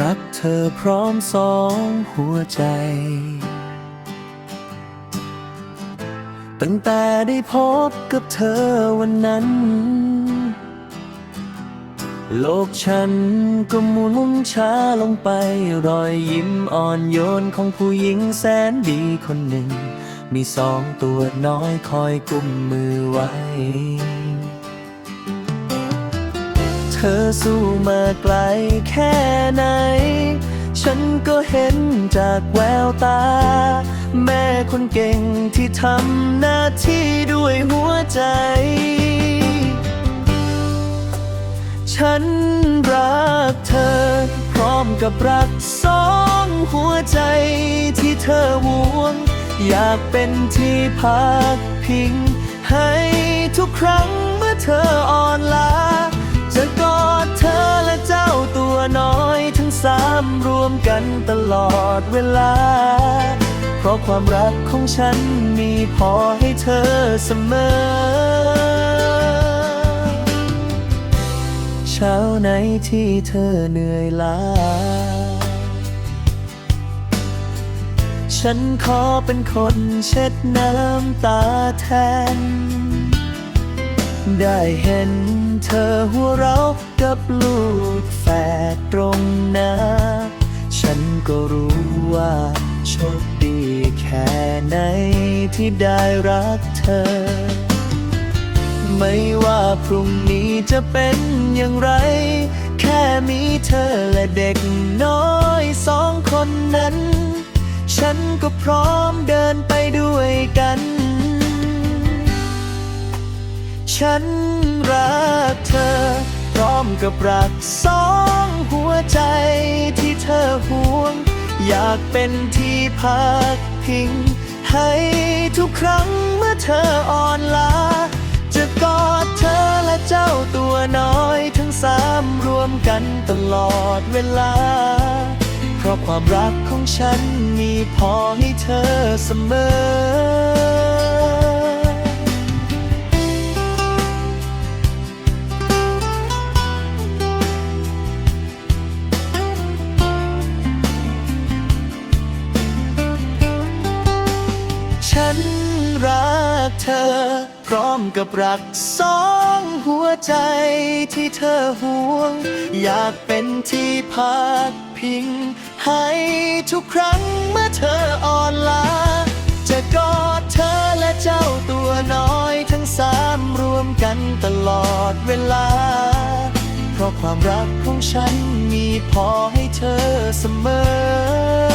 รักเธอพร้อมสองหัวใจ ตั้งแต่ได้พบกับเธอวันนั้น โลกฉันก็หมุนช้าลงไป รอยยิ้มอ่อนโยนของผู้หญิงแสนดีคนหนึ่ง มีสองตัวน้อยคอยกุมมือไว้ ธอสู้มาไกลแค่ไหน ฉันก็เห็นจากแววตา แม่คนเก่งที่ทำหน้าที่ด้วยหัวใจ ฉันรักเธอ พร้อมกับรักสองหัวใจที่เธอหวง อยากเป็นที่พักพิง ให้ทุกครั้งเมื่อเธออ่อนล้า ทั้งสามรวมกันตลอดเวลา เพราะความรักของฉันมีพอให้เธอเสมอ เช้าไหนที่เธอเหนื่อยล้า ฉันขอเป็นคนเช็ดน้ำตาแทน ได้เห็นเธอหัวเราะกับลูกแฝดตรงหน้าฉัน ก็รู้ว่าโชคดีแค่ไหนที่ได้รักเธอ ไม่ว่าพรุ่งนี้จะเป็นอย่างไร แค่มีเธอและเด็กน้อยสองคนนั้น ฉันก็พร้อมเดินไปด้วยกัน ฉันรักเธอ พร้อมกับรักสอง หัวใจที่เธอห่วง อยากเป็นที่พักพิง ให้ทุกครั้งเมื่อเธออ่อนล้า จะกอดเธอและเจ้าตัวน้อยทั้งสามรวมกันตลอดเวลา เพราะความรักของฉันมีพอให้เธอเสมอ ฉันรักเธอ พร้อมกับรักสองหัวใจที่เธอห่วง อยากเป็นที่พักพิง ให้ทุกครั้งเมื่อเธออ่อนล้าจะกอดเธอและเจ้าตัวน้อยทั้งสามรวมกันตลอดเวลา เพราะความรักของฉันมีพอให้เธอเสมอ